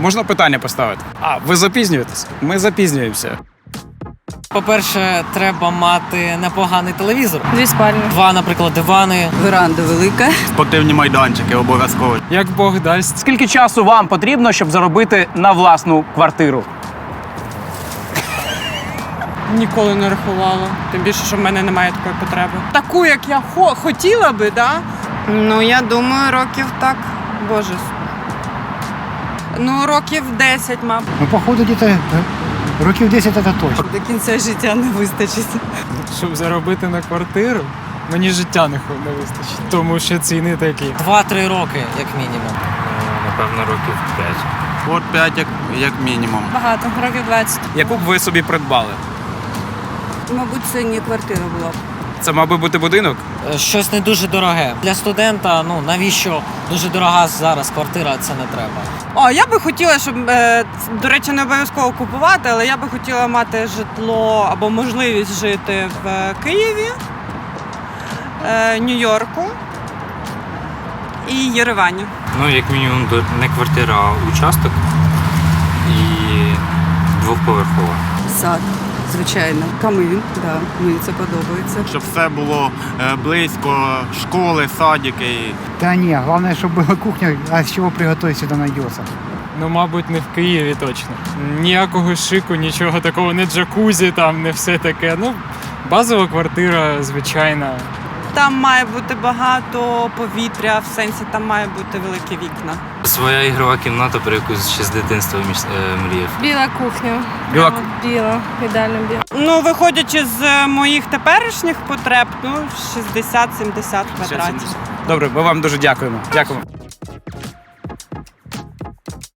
Можна питання поставити? А, ви запізнюєтесь? Ми запізнюємося. По-перше, треба мати непоганий телевізор. Дві спальні. Два, наприклад, дивани. Веранда велика. Спортивні майданчики обов'язково. Як Бог дасть. Скільки часу вам потрібно, щоб заробити на власну квартиру? Ніколи не рахувала. Тим більше, що в мене немає такої потреби. Таку, як я хо- хотіла би, да? Ну, я думаю, років так. Боже. Ну, років 10, мабуть. Ну, походу, где-то э, років 10 это точно. До кінця життя не вистачить. Щоб заробити на квартиру, мені життя не вистачить, тому що ціни такі. Два-три роки, як мінімум. Напевно, років 5. От 5 як, як мінімум. Багато, років 20. Яку б ви собі придбали? Мабуть, це не квартира була. б. Це мав би бути будинок? Е, Щось не дуже дороге. Для студента, ну навіщо дуже дорога зараз квартира, це не треба. О, я би хотіла, щоб, е, до речі, не обов'язково купувати, але я би хотіла мати житло або можливість жити в е, Києві, е, Нью-Йорку і Єревані. Ну, як мінімум, не квартира, а участок і двохповерхова. Сад, звичайно. Камин, да, мені це подобається. Щоб все було е, близько, школи, садики. Та ні, головне, щоб була кухня, а з чого приготовить до найдется. Ну, мабуть, не в Києві точно. Ніякого шику, нічого такого, не джакузі, там, не все таке. Ну, базова квартира, звичайна. Там має бути багато повітря, в сенсі там має бути великі вікна. Своя ігрова кімната, про яку ще з дитинства міс- е, мріяв. Біла кухня. Біла Прямо Біла, ідеально біла. Ну, виходячи з моїх теперішніх потреб, ну 60-70 квадратів. Добре, ми вам дуже дякуємо. Дякуємо.